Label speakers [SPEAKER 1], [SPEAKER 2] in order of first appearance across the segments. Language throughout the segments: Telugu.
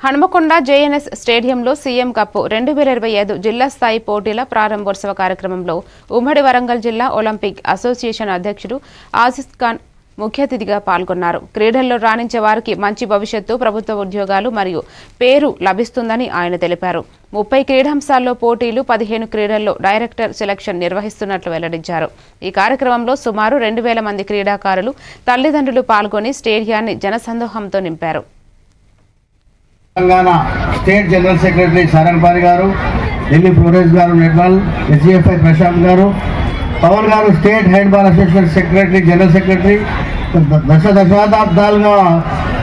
[SPEAKER 1] హనుమకొండ జేఎన్ఎస్ స్టేడియంలో సీఎం కప్ రెండు వేల ఇరవై ఐదు జిల్లా స్థాయి పోటీల ప్రారంభోత్సవ కార్యక్రమంలో ఉమ్మడి వరంగల్ జిల్లా ఒలింపిక్ అసోసియేషన్ అధ్యక్షుడు ఆసిఫ్ ఖాన్ ముఖ్య అతిథిగా పాల్గొన్నారు. క్రీడల్లో రాణించే వారికి మంచి భవిష్యత్తు ప్రభుత్వ ఉద్యోగాలు మరియు పేరు లభిస్తుందని ఆయన తెలిపారు. ముప్పై క్రీడాంశాల్లో పోటీలు పదిహేను క్రీడల్లో డైరెక్టర్ సెలక్షన్ నిర్వహిస్తున్నట్లు వెల్లడించారు. ఈ కార్యక్రమంలో సుమారు రెండు వేల మంది క్రీడాకారులు తల్లిదండ్రులు పాల్గొని స్టేడియాన్ని జనసందోహంతో నింపారు.
[SPEAKER 2] Telangana state general secretary Sarangapari garu Delhi Florence గారు Nirmal SGFI Prashant garu Pavan garu state handball association secretary general secretary దశ దశాబ్దాలుగా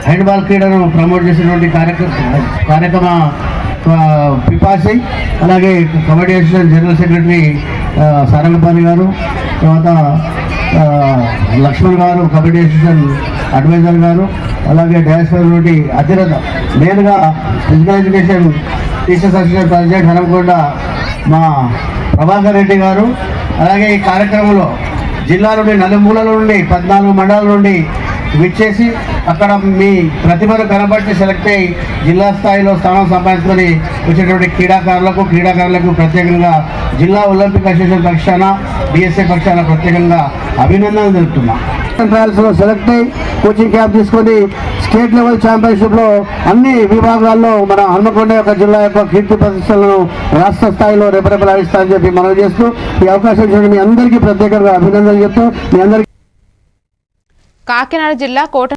[SPEAKER 2] హ్యాండ్బాల్ క్రీడను ప్రమోట్ చేసినటువంటి కార్యక్రమ కార్యక్రమ పిపాసి అలాగే కబడ్డీ అసోసియేషన్ జనరల్ సెక్రటరీ ఆ, సారంగపారి గారు తర్వాత లక్ష్మణ్ గారు కబడ్డీ అసోసియేషన్ అడ్వైజర్ గారు అలాగే డయాస్పర్ నుండి అధిరత నేరుగా physical education teachers association president Hanamkonda మా ప్రభాకర్ రెడ్డి గారు అలాగే ఈ కార్యక్రమంలో జిల్లా నుండి నలుమూలల నుండి పద్నాలుగు మండలాల నుండి విచ్చేసి అక్కడ మీ ప్రతిభను కనబట్టి సెలెక్ట్ అయ్యి జిల్లా స్థాయిలో స్థానం సంపాదించుకొని వచ్చేటువంటి క్రీడాకారులకు క్రీడాకారులకు ప్రత్యేకంగా జిల్లా ఒలింపిక్ అసోసియేషన్ పక్షాన బిఎస్ఏ పక్షాన ప్రత్యేకంగా అభినందనలు తెలుపుతున్నా. ట్రయల్స్లో సెలెక్ట్ అయ్యి కోచింగ్ క్యాంప్ తీసుకొని స్టేట్ లెవెల్ ఛాంపియన్షిప్లో అన్ని విభాగాల్లో మన హన్మకొండ యొక్క జిల్లా యొక్క కీర్తి ప్రతిష్టలను రాష్ట్ర స్థాయిలో రెపరెపలాడిస్తారని చెప్పి మనం చేస్తూ ఈ అవకాశం ఇచ్చిన మీ అందరికీ ప్రత్యేకంగా అభినందనలు చెప్తూ మీ అందరికీ
[SPEAKER 1] కాకినాడ జిల్లా కోట